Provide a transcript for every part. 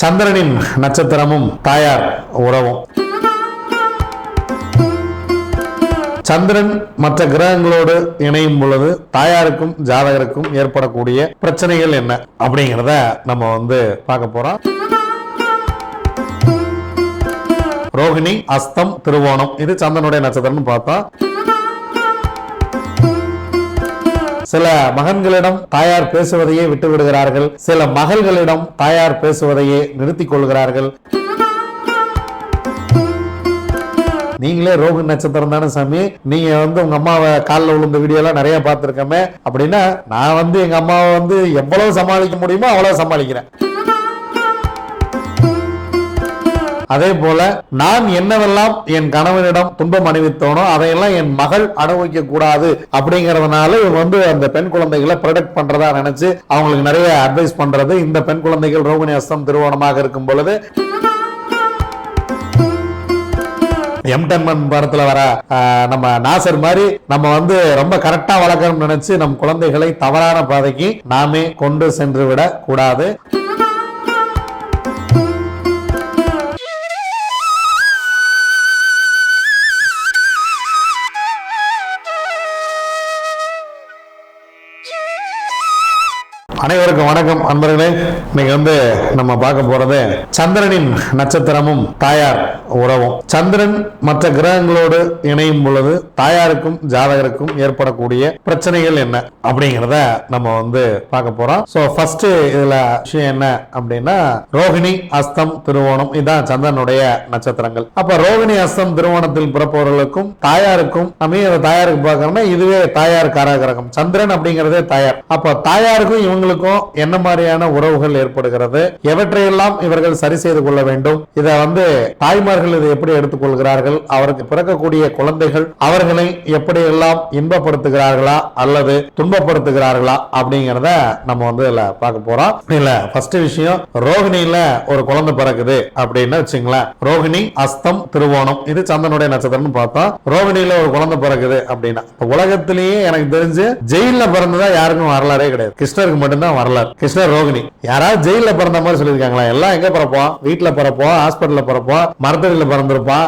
சந்திரனின் நட்சத்திரமும் தாயார் உறவும். சந்திரன் மற்ற கிரகங்களோடு இணையும் பொழுது தாயாருக்கும் ஜாதகருக்கும் ஏற்படக்கூடிய பிரச்சனைகள் என்ன அப்படிங்கிறத நம்ம வந்து பார்க்க போறோம். ரோகிணி அஸ்தம் திருவோணம் இது சந்திரனுடைய நட்சத்திரம்னு பார்த்தா. சில மகன்களிடம் தாயார் பேசுவதையே விட்டு விடுகிறார்கள் சில மகள்களிடம் தாயார் பேசுவதையே நிறுத்திக் கொள்கிறார்கள். நீங்களே ரோகு நட்சத்திரம் தானே சாமி? நீங்க வந்து உங்க அம்மாவை காலில் விழுந்த வீடியோ எல்லாம் நிறைய பார்த்துருக்கமே. அப்படின்னா நான் வந்து எங்க அம்மாவை வந்து எவ்வளவு சமாளிக்க முடியுமோ அவ்வளவு சமாளிக்கிறேன். அதே போல நான் என்னவெல்லாம் என் கணவனிடம் துன்பம் அணிவித்தோனோ அதையெல்லாம் என் மகள் அனுபவிக்க கூடாது அப்படிங்கறதுனால இவங்க வந்து அந்த பெண் குழந்தைகளை ப்ரொடெக்ட் பண்றதா நினைச்சு அவங்களுக்கு நிறைய அட்வைஸ் பண்றது. இந்த பெண் குழந்தைகள் ரோகிணி அஸ்தம் திருவோணமாக இருக்கும் பொழுது எம்டன்மன் படத்துல வர ஆஹ், நம்ம நாசர் மாதிரி நம்ம வந்து ரொம்ப கரெக்டா வளர்க்கணும்னு நினைச்சு நம் குழந்தைகளை தவறான பாதைக்கு நாமே கொண்டு சென்று விட கூடாது அனைவருக்கும் வணக்கம். அன்பர்களே இன்னைக்கு வந்து நம்ம பார்க்க போறது சந்திரனின் நட்சத்திரமும் தாயார் உறவும். சந்திரன் மற்ற கிரகங்களோடு இணையும் பொழுது தாயாருக்கும் ஜாதகருக்கும் ஏற்படக்கூடிய பிரச்சனைகள் என்ன அப்படிங்கிறத நம்ம வந்து பார்க்க போறோம். ஸோ ஃபர்ஸ்ட் இதுல விஷயம் என்ன அப்படின்னா ரோகிணி அஸ்தம் திருவோணம் இதுதான் சந்திரனுடைய நட்சத்திரங்கள். அப்ப ரோகிணி அஸ்தம் திருவோணத்தில் பிறப்பவர்களுக்கும் தாயாருக்கும் நம்ம தாயாருக்கு பார்க்கறோம்னா இதுவே தாயார் காரகிரகம் சந்திரன் அப்படிங்கிறதே தாயார். அப்ப தாயாருக்கும் இவர்களுக்கும் என்ன மாதிரியான உறவுகள் ஏற்படுகிறது? எவற்றையெல்லாம் இவர்கள் சரி செய்து கொள்ள வேண்டும்? இதை வந்து தாய்மார்கள் இதை எப்படி எடுத்துக்கொள்கிறார்கள்? அவருக்கு பிறக்கக்கூடிய குழந்தைகள் அவர்களை எப்படி எல்லாம் இன்பப்படுத்துகிறார்களா? அல்லது துன்பப்படுத்துகிறார்களா? அப்படிங்கிறத நம்ம வந்து இதுல பார்க்க போறோம். இல்ல ஃபர்ஸ்ட் விஷயம் ரோஹிணியில ஒரு குழந்தை பிறக்குது அப்படின்னு வச்சுங்களேன். ரோகிணி அஸ்தம் திருவோணம். இது சந்தனுடைய நட்சத்திரம்னு பார்த்தோம். ரோஹிணியில ஒரு குழந்தை பிறக்குது அப்படின்னா. உலகத்திலேயே எனக்கு தெரிஞ்சு ஜெயில பிறந்ததா யாருக்கும் வரலாறே கிடையாது. கிருஷ்ணருக்கு தான் வரலாறு. கிருஷ்ணர் ரோகிணி. யாராவது ஜெயில பிறந்த மாதிரி சொல்லியிருக்காங்களா? எல்லாம் எங்க பிறப்போம் வீட்டுல பிறப்போம் ஹாஸ்பிட்டல்ல பிறப்போம் மரத்தடியில பிறந்திருப்பான்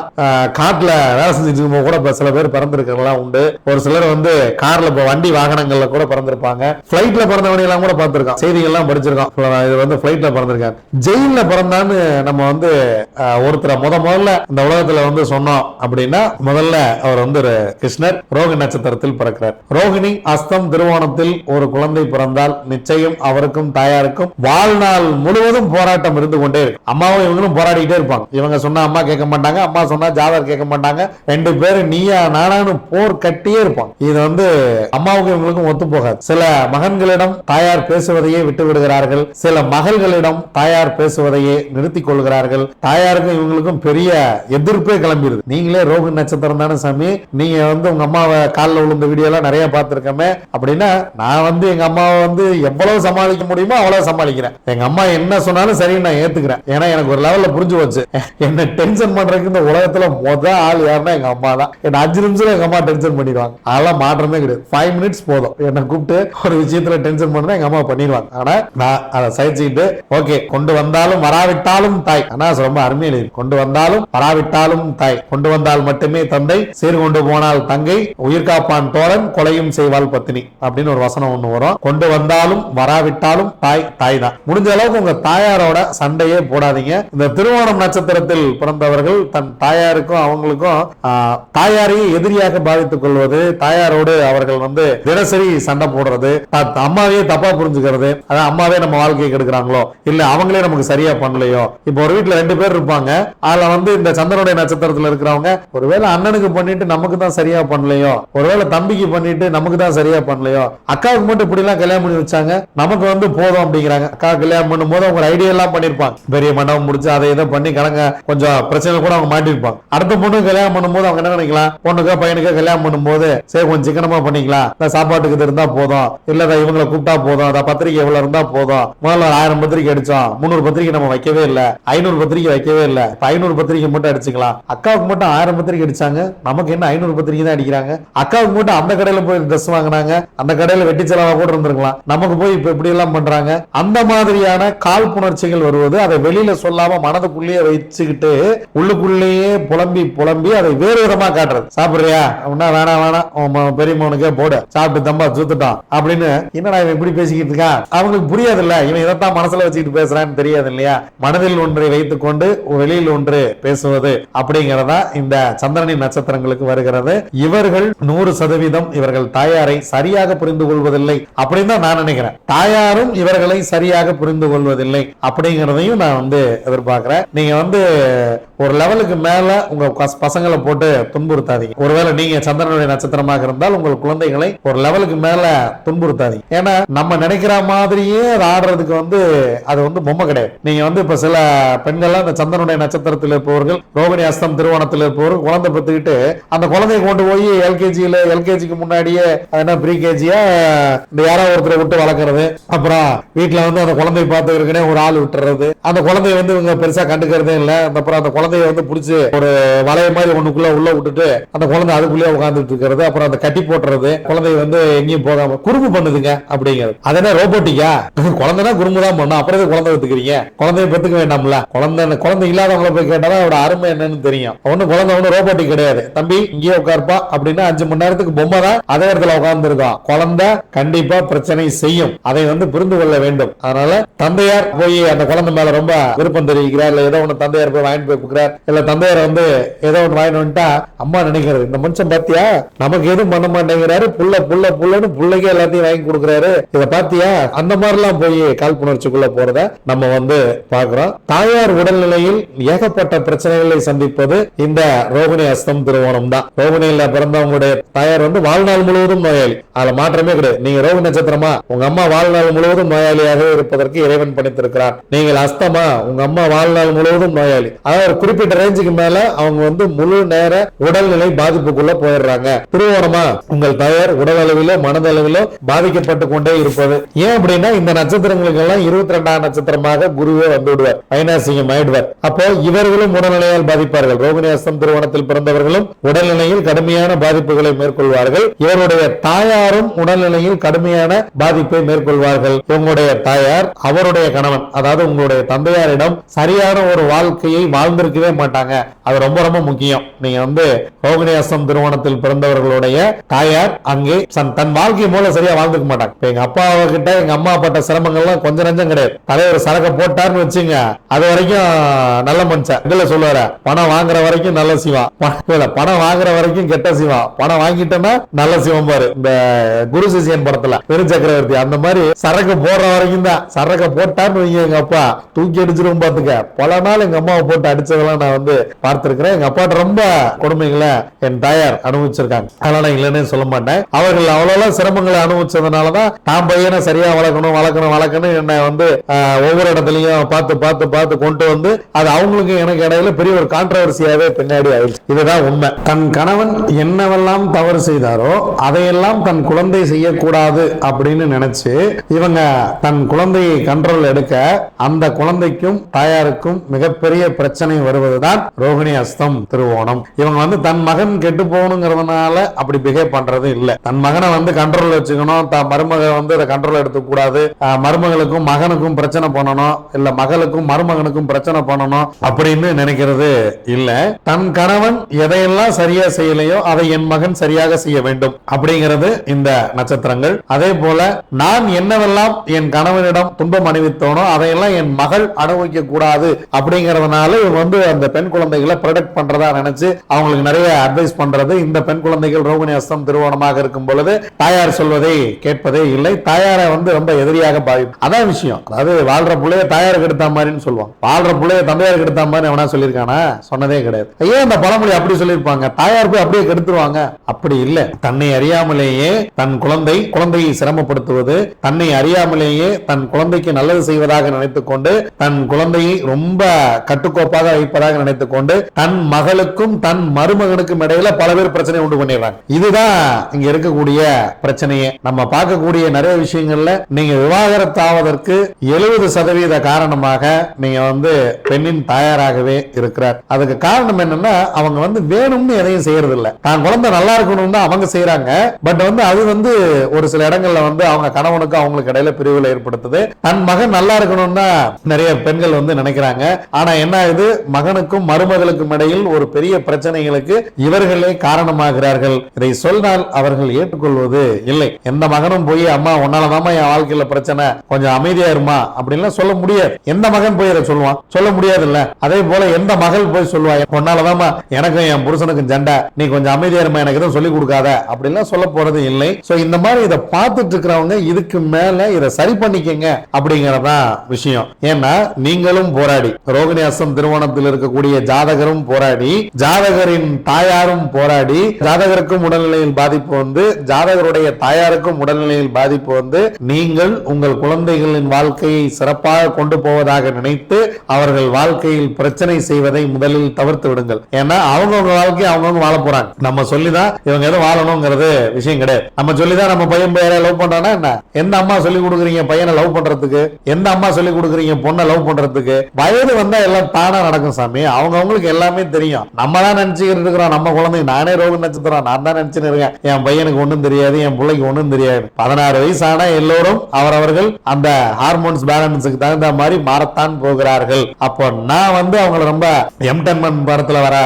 காட்டுல வேலை செஞ்சுட்டு கூட சில பேர் பிறந்திருக்கிறவங்களாம் உண்டு. ஒரு சிலர் வந்து கார்ல இப்ப வண்டி வாகனங்கள்ல கூட பிறந்திருப்பாங்க. பிளைட்ல பிறந்தவங்க எல்லாம் கூட பார்த்திருக்கோம் செய்திகள்லாம் படிச்சிருக்கோம் இது வந்து பிளைட்ல பிறந்திருக்காங்க ஜெயில பிறந்தான்னு நம்ம வந்து ஒருத்தரை முத முதல்ல இந்த உலகத்துல வந்து சொன்னோம் அப்படின்னா முதல்ல அவர் வந்து ஒரு கிருஷ்ணர். ரோகிணி நட்சத்திரத்தில் பிறக்கிறார். ரோகிணி அஸ்தம் திருவோணத்தில் ஒரு குழந்தை பிறந்தால் நிச்சயம் அவருக்கும் தாயாருக்கும் வாழ்நாள் முழுவதும் போராட்டம் இருந்து கொண்டே இருக்கு. அம்மாவும் இவங்களும் போராடிட்டே இருப்பாங்க. இவங்க சொன்னா அம்மா கேட்க மாட்டாங்க அம்மா சொன்னா ஜாதகர் கேட்க மாட்டாங்க. ரெண்டு பேரும் நீயா நானானு போர் கட்டியே இருப்பாங்க. இது வந்து அம்மாவுக்கும் இவங்களுக்கும் ஒத்து போகாது. சில மகன்களிடம் தாயார் பேசுவதையே விட்டு விடுகிறார்கள். சில மகள்களிடம் தாயார் பேசுவதையே நிறுத்திக் கொள்கிறார்கள். தாயாருக்கும் இவங்களுக்கும் பெரிய எதிர்ப்பே கிளம்பிடுது நீங்களே ரோகு நட்சத்திரம் தானே சாமி? நீங்க வந்து உங்க அம்மாவை காலில் விழுந்த வீடியோ எல்லாம் நிறைய பார்த்திருக்கமே. அப்படின்னா நான் வந்து எங்க அம்மாவை வந்து எவ்வளவு எவ்வளவு சமாளிக்க முடியுமோ அவ்வளவு சமாளிக்கிறேன். எங்க அம்மா என்ன சொன்னாலும் சரி நான் ஏத்துக்கிறேன். ஏன்னா எனக்கு ஒரு லெவல்ல புரிஞ்சு போச்சு. என்ன டென்ஷன் பண்றதுக்கு இந்த உலகத்துல முத ஆள் யாருன்னா எங்க அம்மா தான். என்ன அஞ்சு நிமிஷம் எங்க அம்மா டென்ஷன் பண்ணிடுவாங்க. அதெல்லாம் மாற்றமே கிடையாது. ஃபைவ் மினிட்ஸ் போதும். என்ன கூப்பிட்டு ஒரு விஷயத்துல டென்ஷன் பண்ணா எங்க அம்மா பண்ணிடுவாங்க. ஆனா நான் அதை சகிச்சுக்கிட்டு ஓகே கொண்டு வந்தாலும் வராவிட்டாலும் தாய். ஆனா ரொம்ப அருமையா கொண்டு வந்தாலும் வராவிட்டாலும் தாய். கொண்டு வந்தால் மட்டுமே தந்தை சீர் கொண்டு போனால் தங்கை உயிர் காப்பான் தோழன் கொலையும் செய்வாள் பத்தினி அப்படின்னு ஒரு வசனம் ஒண்ணு வரும். கொண்டு வந்தாலும் வராவிட்டாலும் தாய் தாய் தான் முடிஞ்ச அளவுக்கு உங்க தாயாரோட சண்டையே போடாதீங்க. இந்த திருவோணம் நட்சத்திரத்தில் பிறந்தவர்கள் தன் தாயாருக்கும் அவங்களுக்கும் ஆஹ், எதிரியாக பாதித்துக் கொள்வது தாயாரோடு அவர்கள் வந்து தினசரி சண்டை போடுறது அம்மாவையே தப்பா புரிஞ்சுக்கிறது அதான் அம்மாவே நம்ம வாழ்க்கையை கெடுக்கிறாங்களோ இல்ல அவங்களே நமக்கு சரியா பண்ணலையோ இப்போ ஒரு வீட்டுல ரெண்டு பேர் இருப்பாங்க அதுல வந்து இந்த சந்திரனுடைய நட்சத்திரத்துல இருக்கிறவங்க ஒருவேளை அண்ணனுக்கு பண்ணிட்டு நமக்கு தான் சரியா பண்ணலையோ ஒருவேளை தம்பிக்கு பண்ணிட்டு நமக்கு தான் சரியா பண்ணலையோ அக்காவுக்கு மட்டும் இப்படி எல்லாம் கல்யாணம் பண்ணி வச்சாங்க நமக்கு வந்து போதும் அப்படிங்கிறாங்க. அக்கா கல்யாணம் பண்ணும்போது அவங்க ஐடியா எல்லாம் பண்ணிருப்பாங்க. பெரிய மண்டபம் முடிச்சு அதை இதை பண்ணி கணங்க கொஞ்சம் பிரச்சனை கூட அவங்க மாட்டிருப்பாங்க. அடுத்த பொண்ணு கல்யாணம் பண்ணும்போது அவங்க என்ன நினைக்கலாம்? பொண்ணுக்கோ பையனுக்கோ கல்யாணம் பண்ணும்போது சரி கொஞ்சம் சிக்கனமா பண்ணிக்கலாம். இந்த சாப்பாட்டுக்கு இது இருந்தா போதும். இல்ல இவங்களை கூப்பிட்டா போதும். அதை பத்திரிக்கை எவ்வளவு இருந்தா போதும். முதல்ல ஆயிரம் பத்திரிக்கை அடிச்சோம். முந்நூறு பத்திரிக்கை நம்ம வைக்கவே இல்லை. ஐநூறு பத்திரிக்கை வைக்கவே இல்லை. இப்ப ஐநூறு பத்திரிக்கை மட்டும் அடிச்சுக்கலாம். அக்காவுக்கு மட்டும் ஆயிரம் பத்திரிக்கை அடிச்சாங்க. நமக்கு என்ன ஐநூறு பத்திரிக்கை தான் அடிக்கிறாங்க? அக்காவுக்கு மட்டும் அந்த கடையில போய் ட்ரெஸ் வாங்கினாங்க. அந்த கடையில வெட்டி செலவா கூட இருந்திருக்கலாம். நமக்கு போய் இப்ப இப்படி எல்லாம் பண்றாங்க. அந்த மாதிரியான காழ்ப்புணர்ச்சிகள் வருவது அதை வெளியில சொல்லாம மனதுக்குள்ளேயே வச்சுக்கிட்டு உள்ளுக்குள்ளேயே புலம்பி புலம்பி அதை வேறு விதமா காட்டுறது. சாப்பிடுறியா? அப்படின்னா வேணாம் வேணாம். உன் பெரிய போடு. சாப்பிட்டு தம்பா சுத்துட்டான். அப்படின்னு என்னடா இவன் இப்படி பேசிக்கிட்டு இருக்கான் அவங்களுக்கு புரியாது இல்ல இவன் இதைத்தான் மனசுல வச்சுக்கிட்டு பேசுறான்னு தெரியாது இல்லையா மனதில் ஒன்றை வைத்துக் கொண்டு வெளியில் ஒன்று பேசுவது அப்படிங்கறதா இந்த சந்திரனின் நட்சத்திரங்களுக்கு வருகிறது. இவர்கள் நூறு சதவீதம் இவர்கள் தாயாரை சரியாக புரிந்து கொள்வதில்லை அப்படின்னு தான் நான் நினைக்கிறேன். தாயாரும் இவர்களை சரியாக புரிந்து கொள்வதில்லை அப்படிங்கிறதையும் நான் வந்து எதிர்பார்க்கிறேன். நீங்க வந்து ஒரு லெவலுக்கு மேல உங்க பசங்களை போட்டு துன்புறுத்தாதீங்க. ஒருவேளை நீங்க சந்திரனுடைய நட்சத்திரமாக இருந்தால் உங்கள் குழந்தைகளை ஒரு லெவலுக்கு மேல துன்புறுத்தாதீங்க. ஏன்னா நம்ம நினைக்கிற மாதிரியே அது ஆடுறதுக்கு வந்து அது வந்து பொம்மை கிடையாது. நீங்க வந்து இப்ப சில பெண்கள்லாம் இந்த சந்திரனுடைய நட்சத்திரத்தில் இருப்பவர்கள் ரோகிணி அஸ்தம் திருவோணத்தில் இருப்பவர்கள் குழந்தை பெற்றுக்கிட்டு அந்த குழந்தையை கொண்டு போய் எல்கேஜியில எல்கேஜிக்கு முன்னாடியே என்ன ப்ரீகேஜியா இந்த யாரோ ஒருத்தரை விட்டு வளர்க்கறது. அப்புறம் வீட்டுல வந்து அந்த குழந்தைய பார்த்துக்கிறதுக்குனே ஒரு ஆள் விட்டுறது. அந்த குழந்தைய வந்து இவங்க பெருசா கண்டுக்கிறதே அந்த அப்புறம் அந்த குழந்தைய வந்து பிடிச்சி ஒரு வளைய மாதிரி ஒண்ணுக்குள்ள உள்ள விட்டுட்டு அந்த குழந்தை அதுக்குள்ளேயே உட்காந்துட்டு இருக்கிறது. அப்புறம் அந்த கட்டி போட்டுறது. குழந்தைய வந்து எங்கேயும் போகாம குறும்பு பண்ணுதுங்க அப்படிங்கிறது. அது என்ன ரோபோட்டிக்கா? குழந்தைனா குறும்பு தான் பண்ணும். அப்புறம் எதுக்கு குழந்தை எடுத்துக்கிறீங்க குழந்தைய பெற்றுக்க வேண்டாம்ல. குழந்தை குழந்தை இல்லாதவங்கள போய் கேட்டாதான் அவரோட அருமை என்னன்னு தெரியும். ஒன்னும் குழந்தை ஒண்ணு ரோபோட்டிக் கிடையாது. தம்பி இங்கேயே உட்கார்ப்பா அப்படின்னா அஞ்சு மணி நேரத்துக்கு பொம்மை தான் அதே இடத்துல உட்கார்ந்து இருக்கோம் குழந்தை கண்டிப்பா பிரச்சனை செய்யும். அதை வந்து புரிந்து கொள்ள வேண்டும். அதனால தந்தையார் போய் அந்த குழந்தை மேல ரொம்ப விருப்பம் தெரிவிக்கிறார். இல்ல ஏதோ ஒண்ணு தந்தையார் போய் வாங்கிட்டு போய் கொடுக்குறார் இல்ல தந்தையார் வந்து ஏதோ ஒன்று வாங்கிட்டு வந்துட்டா அம்மா நினைக்கிறது. இந்த மனுஷன் பாத்தியா? நமக்கு எதுவும் பண்ண மாட்டேங்கிறாரு. புள்ள புள்ள புள்ளன்னு புள்ளைக்கு எல்லாத்தையும் வாங்கி கொடுக்குறாரு. இதை பாத்தியா? அந்த மாதிரிலாம் போய் காழ்ப்புணர்ச்சிக்குள்ள போறத நம்ம வந்து பாக்குறோம் தாயார் உடல்நிலையில் ஏகப்பட்ட பிரச்சனைகளை சந்திப்பது இந்த ரோகிணி அஸ்தம் திருவோணம் தான். ரோகிணியில பிறந்தவங்களுடைய தாயார் வந்து வாழ்நாள் முழுவதும் நோயாளி. அதுல மாற்றமே கிடையாது. நீங்க ரோகிணி நட்சத்திரமா உங்க அம்மா வாழ்நாள் முழுவதும் நோயாளியாக இருப்பதற்கு இறைவன் பணித்திருக்கிறார். நீங்கள் அஸ்தமா உங்க அம்மா வாழ்நாள் முழுவதும் நோயாளி. அதாவது குறிப்பிட்ட ரேஞ்சுக்கு மேல அவங்க வந்து முழு நேர உடல்நிலை பாதிப்புக்குள்ள போயிடுறாங்க. திருவோணமா உங்கள் தாயார் உடல் அளவிலோ மனதளவிலோ பாதிக்கப்பட்டு கொண்டே இருப்பது. ஏன் அப்படின்னா இந்த நட்சத்திரங்களுக்கு எல்லாம் இருபத்தி ரெண்டாம் நட்சத்திரமாக குருவே வந்து விடுவார். ஐநாசிங்கம் ஆயிடுவார். அப்போ இவர்களும் உடல்நிலையால் பாதிப்பார்கள். ரோகிணியாசம் திருவோணத்தில் பிறந்தவர்களும் உடல்நிலையில் கடுமையான பாதிப்புகளை மேற்கொள்வார்கள். இவருடைய தாயாரும் உடல்நிலையில் கடுமையான பாதிப்பை மேற்கொள்வார்கள். உங்களுடைய தாயார் அவருடைய கணவன் அதாவது உங்களுடைய தந்தையாரிடம் சரியான ஒரு வாழ்க்கையை வாழ்ந்திருக்கவே மாட்டாங்க. அது ரொம்ப ரொம்ப முக்கியம். நீங்க வந்து ரோகிணி திருமணத்தில் பிறந்தவர்களுடைய தாயார் அங்கே தன் வாழ்க்கை மூலம் சரியா வாழ்ந்துக்க மாட்டாங்க. எங்க அப்பா கிட்ட எங்க அம்மா பட்ட சிரமங்கள்லாம் கொஞ்சம் நஞ்சம் கிடையாது. தலைவர் சரக்க போட்டார்னு வச்சுங்க அது வரைக்கும் நல்ல மனுஷன். இதுல சொல்லுவாரு பணம் வாங்குற வரைக்கும் நல்ல சிவா. இல்ல பணம் வாங்குற வரைக்கும் கெட்ட சிவா. பணம் வாங்கிட்டோம்னா நல்ல சிவம் பாரு. இந்த குரு சிசியன் படத்துல பெரு சக்கரவர்த்தி அந்த மாதிரி சரக்கு போடுற வரைக்கும் தான். சரக்க போட்டார்னு வைங்க எங்க அப்பா. தூக்கி அடிச்சிருவோம் பாத்துக்க. பல நாள் எங்க அம்மாவை போட்டு அடிச்சதெல்லாம் நான் வந்து பார்த்திருக்கிறேன். எங்க அப்பாட்ட ரொம்ப கொடுமைகளை என் தாயார் அனுபவிச்சிருக்காங்க. அதனால நான் இல்லைன்னு சொல்ல மாட்டேன். அவர்கள் அவ்வளவு சிரமங்களை அனுபவிச்சதுனாலதான் தான் பையனை சரியா வளர்க்கணும் வளர்க்கணும் வளர்க்கணும் என்னை வந்து ஒவ்வொரு இடத்துலயும் பார்த்து பார்த்து பார்த்து கொண்டு வந்து அது அவங்களுக்கு எனக்கு இடையில பெரிய ஒரு கான்ட்ரவர்சியாவே பின்னாடி ஆயிடுச்சு. இதுதான் உண்மை. தன் கணவன் என்னவெல்லாம் தவறு செய்தாரோ அதையெல்லாம் தன் குழந்தை செய்யக்கூடாது அப்படின்னு நினைச்சு இவங்க தன் குழந்தையை கண்ட்ரோல் எடுக்க அந்த குழந்தைக்கும் தாயாருக்கும் மிகப்பெரிய பிரச்சனை வருவதுதான் ரோகிணி அஸ்தம் திருவோணம். இவங்க வந்து தன் மகன் கெட்டு போகணுங்கிறதுனால அப்படி பிஹேவ் பண்றது இல்ல. தன் மகனை வந்து கண்ட்ரோல் வச்சுக்கணும். தான் மருமக வந்து அதை கண்ட்ரோல் எடுத்துக்கூடாது மருமகளுக்கும் மகனுக்கும் பிரச்சனை பண்ணணும். இல்ல மகளுக்கும் மருமகனுக்கும் பிரச்சனை பண்ணணும் அப்படின்னு நினைக்கிறது இல்ல. தன் கணவன் எதையெல்லாம் சரியா செய்யலையோ அதை என் மகன் சரியாக செய்ய வேண்டும் அப்படிங்கிறது இந்த நட்சத்திரங்கள். அதே போல நான் என்னவெல்லாம் என் கணவனிடம் துன்பம் அணிவித்தோனோ அதையெல்லாம் என் மகள் அனுபவிக்க கூடாது அப்படிங்கறதுனால இவங்க வந்து அந்த பெண் குழந்தைகளை ப்ரொடெக்ட் பண்றதா நினைச்சு அவங்களுக்கு நிறைய அட்வைஸ் பண்றது. இந்த பெண் குழந்தைகள் ரோகிணி அஸ்தம் திருவோணமாக இருக்கும் பொழுது தாயார் சொல்வதை கேட்பதே இல்லை. தாயாரை வந்து ரொம்ப எதிரியாக பாதிப்பு அதான் விஷயம். அதாவது வாழ்ற பிள்ளைய தாயாருக்கு எடுத்த மாதிரின்னு சொல்லுவாங்க. வாழ்ற பிள்ளைய தந்தையாருக்கு எடுத்த மாதிரி எவனா சொல்லியிருக்கானா? சொன்னதே கிடையாது. ஏன் அந்த பழமொழி அப்படி சொல்லியிருப்பாங்க. தாயார் போய் அப்படியே கெடுத்துருவாங்க. அப்படி இல்லை. தன்னை அறியாமலேயே தன் குழந்தை குழந்தையை சிரமப்படுத்துவது தன்னை அறியாமலேயே தன் குழந்தைக்கு நல்லது செய்வதாக நினைத்துக் கொண்டு தன் குழந்தையை ரொம்ப கட்டுக்கோப்பாக வைத்து வைப்பதாக நினைத்துக் கொண்டு தன் மகளுக்கும் தன் மருமகனுக்கும் இடையில பல பேர் பிரச்சனை உண்டு பண்ணிடுறாங்க. இதுதான் இங்க இருக்கக்கூடிய பிரச்சனையே. நம்ம பார்க்கக்கூடிய நிறைய விஷயங்கள்ல நீங்க விவாகரத்தாவதற்கு எழுபது சதவீத காரணமாக நீங்க வந்து பெண்ணின் தாயாராகவே இருக்கிறார். அதுக்கு காரணம் என்னன்னா அவங்க வந்து வேணும்னு எதையும் செய்யறது இல்ல தான் குழந்தை நல்லா இருக்கணும்னு தான் அவங்க செய்யறாங்க பட் வந்து அது வந்து ஒரு சில இடங்கள்ல வந்து அவங்க கணவனுக்கு அவங்களுக்கு இடையில பிரிவுகளை ஏற்படுத்துது. தன் மகன் நல்லா இருக்கணும்னு நிறைய பெண்கள் வந்து நினைக்கிறாங்க. ஆனா என்ன ஆகுது? மகனுக்கும் மருமகளுக்கும் இடையில் ஒரு பெரிய பிரச்சனைகளுக்கு இவர்களே காரணமாகிறார்கள். இதை சொன்னால் அவர்கள் ஏற்றுக்கொள்வது இல்லை. எந்த மகனும் போய் அம்மா உன்னாலதாம்மா என் வாழ்க்கையில பிரச்சனை. கொஞ்சம் அமைதியா இருமா? அப்படின்லாம் சொல்ல முடியாது. எந்த மகன் போய் இதை சொல்லுவான்? சொல்ல முடியாது இல்ல அதே போல எந்த மகள் போய் சொல்லுவா? உன்னாலதாம்மா எனக்கும் என் புருஷனுக்கும் சண்டை. நீ கொஞ்சம் அமைதியா இருமா? எனக்கு எதுவும் சொல்லி கொடுக்காத. அப்படிலாம் சொல்ல போறது இல்லை. சோ இந்த மாதிரி இதை பார்த்துட்டு இருக்கிறவங்க இதுக்கு மேல இதை சரி பண்ணிக்கங்க அப்படிங்கறதான் விஷயம். ஏன்னா நீங்களும் போராடி. ரோகிணி அசம் திருமணத்தில் இருக்கக்கூடிய ஜாதகரும் போராடி ஜாதகரின் தாயாரும் போராடி ஜாதகருக்கும் உடல்நிலையில் பாதிப்பு வந்து ஜாதகருடைய தாயாருக்கும் உடல்நிலையில் பாதிப்பு வந்து நீங்கள் உங்கள் குழந்தைகளின் வாழ்க்கையை சிறப்பாக கொண்டு போவதாக நினைத்து அவர்கள் வாழ்க்கையில் பிரச்சனை செய்வதை முதலில் தவிர்த்து விடுங்கள். ஏன்னா அவங்கவுங்க வாழ்க்கையை அவங்கவுங்க வாழ போறாங்க. நம்ம சொல்லிதான் இவங்க எதுவும் வாழணுங்கிறது விஷயம் கிடையாது. நம்ம சொல்லிதான் நம்ம பையன் பையனை லவ் பண்றானா என்ன? எந்த அம்மா சொல்லி கொடுக்குறீங்க பையனை லவ் பண்றதுக்கு? எந்த அம்மா சொல்லி கொடுக்குறீங்க பொண்ணை லவ் பண்றதுக்கு? வயது வந்தா எல்லாம் தானா நடக்கும் சாமி அவங்க அவங்களுக்கு எல்லாமே தெரியும். நம்ம தான் நினைச்சுக்கிட்டு இருக்கிறோம் நம்ம குழந்தை நானே ரோக நட்சத்திரம் நான் தான் நினைச்சுன்னு இருக்கேன். என் பையனுக்கு ஒன்றும் தெரியாது என் பிள்ளைக்கு ஒன்றும் தெரியாது. பதினாறு வயசு ஆனா எல்லோரும் அவரவர்கள் அந்த ஹார்மோன்ஸ் பேலன்ஸுக்கு தகுந்த மாதிரி மாறத்தான் போகிறார்கள். அப்போ நான் வந்து அவங்கள ரொம்ப எம்டன்மன் படத்துல வர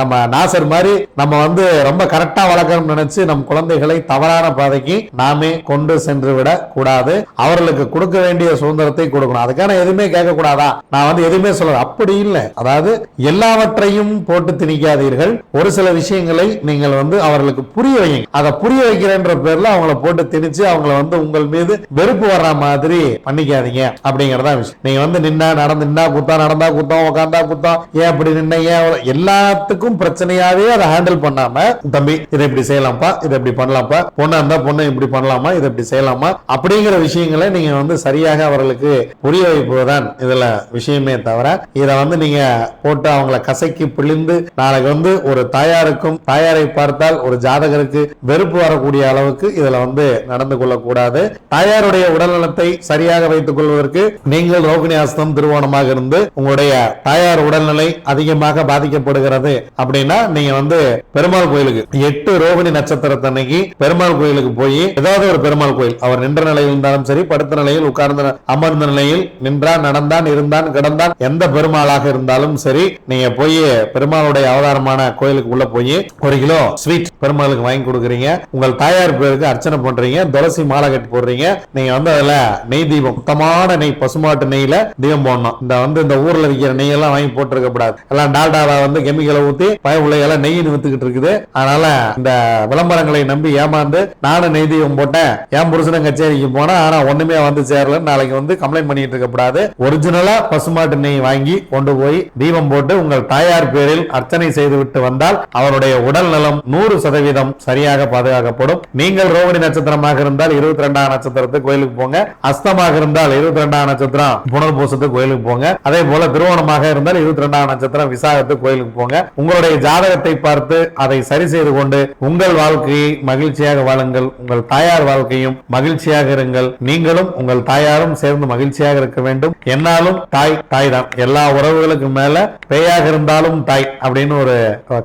நம்ம நாசர் மாதிரி நம்ம வந்து ரொம்ப கரெக்டா வளர்க்கணும்னு நினைச்சு நம் குழந்தைகளை தவறான பாதைக்கு நாமே கொண்டு சென்று விட கூடாது அவர்களுக்கு கொடுக்க வேண்டிய சுதந்திரத்தை கொடுக்கணும். அதுக்கான எதுவுமே கேட்க கூடாதா நான் வந்து எதுவுமே சொல்ல அப்படி இல்லை. அதாவது எல்லாவற்றையும் போட்டு திணிக்காதீர்கள். ஒரு சில விஷயங்களை நீங்கள் வந்து அவர்களுக்கு புரிய வைங்க அதை புரிய வைக்கிறேன்ற பேர்ல அவங்கள போட்டு திணிச்சு அவங்கள வந்து உங்கள் மீது வெறுப்பு வர்ற மாதிரி பண்ணிக்காதீங்க. அப்படிங்கறதா விஷயம். நீங்க வந்து நின்னா நடந்து நின்னா குத்தா நடந்தா குத்தம் உட்காந்தா குத்தம் ஏன் அப்படி நின்ன ஏன் எல்லாத்துக்கும் பிரச்சனையாவே அதை ஹேண்டில் பண்ணாம தம்பி இதை இப்படி செய்யலாம்ப்பா இதை இப்படி பண்ணலாம்ப்பா பொண்ணா இருந்தா பொண்ணை இப்படி பண்ணலாமா இதை இப்படி செய்யலாமா? அப்படிங்கிற விஷயங்களை நீங்க வந்து சரியாக அவர்களுக்கு புரிய வைப்பதுதான் இதுல விஷயமே தவிர இதை வந்து நீங்க போட்டு அவங்கள கசக்கி பிழிந்து நாளைக்கு வந்து ஒரு தாயாருக்கும் தாயாரை பார்த்தால் ஒரு ஜாதகருக்கு வெறுப்பு வரக்கூடிய அளவுக்கு இதுல வந்து நடந்து கொள்ளக்கூடாது. தாயாருடைய உடல்நலத்தை சரியாக வைத்துக் கொள்வதற்கு நீங்கள் ரோகிணி ஆஸ்தம் திருவோணமாக இருந்து உங்களுடைய தாயார் உடல்நிலை அதிகமாக பாதிக்கப்படுகிறது அப்படின்னா நீங்க வந்து பெருமாள் கோயிலுக்கு எட்டு ரோகிணி நட்சத்திரத்தன்னைக்கு பெருமாள் கோயிலுக்கு போய் ஏதாவது ஒரு பெருமாள் கோயில் அவர் நின்ற நிலையில் இருந்தாலும் சரி படுத்த நிலையில் உட்கார்ந்த அமர்ந்த நிலையில் நின்றான் நடந்தான் இருந்தான் கிடந்தான் எந்த பெருமாளாக இருந்தால் இருந்தாலும் சரி நீங்க போய் பெருமாளுடைய அவதாரமான கோயிலுக்கு உள்ள போய் ஒரு கிலோ ஸ்வீட் பெருமாளுக்கு வாங்கி கொடுக்குறீங்க. உங்கள் தாயார் பேருக்கு அர்ச்சனை பண்றீங்க. துளசி மாலை கட்டி போடுறீங்க. நீங்க வந்து அதுல நெய் தீபம் சுத்தமான நெய் பசுமாட்டு நெய்ல தீபம் போடணும். இந்த வந்து இந்த ஊர்ல விற்கிற நெய் எல்லாம் வாங்கி போட்டுருக்க கூடாது. எல்லாம் டால்டால வந்து கெமிக்கலை ஊத்தி பய எல்லாம் நெய் வித்துக்கிட்டு இருக்குது. அதனால இந்த விளம்பரங்களை நம்பி ஏமாந்து நானும் நெய் தீபம் போட்டேன். என் புருஷனும் கச்சேரிக்கு போனா ஆனா ஒண்ணுமே வந்து சேரல நாளைக்கு வந்து கம்ப்ளைண்ட் பண்ணிட்டு இருக்க கூடாது. ஒரிஜினலா பசுமாட்டு நெய் வாங்கி கொண்டு போய் தீபம் போட்டு உங்கள் தாயார் பேரில் அர்ச்சனை செய்துவிட்டு வந்தால் அவருடைய உடல் நலம் நூறு சதவீதம் சரியாக பாதுகாக்கப்படும். நீங்கள் ரோகிணி நட்சத்திரமாக இருந்தால் இருபத்தி ரெண்டாம் நட்சத்திரத்துக்கு கோயிலுக்கு போங்க. அஸ்தமாக இருந்தால் இருபத்தி ரெண்டாம் நட்சத்திரம் புனர்பூசத்துக்கு கோயிலுக்கு போங்க. அதே போல திருவோணமாக இருந்தால் இருபத்தி ரெண்டாம் நட்சத்திரம் விசாகத்துக்கு கோயிலுக்கு போங்க. உங்களுடைய ஜாதகத்தை பார்த்து அதை சரி செய்து கொண்டு உங்கள் வாழ்க்கையை மகிழ்ச்சியாக வாழுங்கள். உங்கள் தாயார் வாழ்க்கையும் மகிழ்ச்சியாக இருங்கள். நீங்களும் உங்கள் தாயாரும் சேர்ந்து மகிழ்ச்சியாக இருக்க வேண்டும். என்னாலும் தாய் தாய் தான் எல்லா உறவுகளுக்கும் மேல பேயாக இருந்தாலும் தாய் அப்படின்னு ஒரு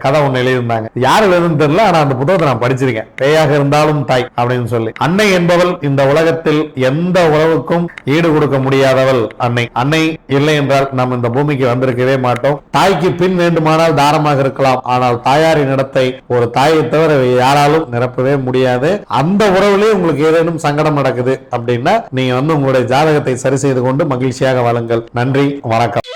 கதை ஒண்ணு எழுதியிருந்தாங்க. யார் எழுதுன்னு தெரியல ஆனா அந்த புத்தகத்தை நான் படிச்சிருக்கேன். பேயாக இருந்தாலும் தாய் அப்படின்னு சொல்லி. அன்னை என்பவள் இந்த உலகத்தில் எந்த உறவுக்கும் ஈடு கொடுக்க முடியாதவள் அன்னை. அன்னை இல்லை என்றால் நாம் இந்த பூமிக்கு வந்திருக்கவே மாட்டோம். தாய்க்கு பின் வேண்டுமானால் தாரமாக இருக்கலாம். ஆனால் தாயாரின் இடத்தை ஒரு தாயை தவிர யாராலும் நிரப்பவே முடியாது. அந்த உறவுலயே உங்களுக்கு ஏதேனும் சங்கடம் நடக்குது அப்படின்னா நீங்க வந்து உங்களுடைய ஜாதகத்தை சரி செய்து கொண்டு மகிழ்ச்சியாக வாழுங்கள். நன்றி வணக்கம்.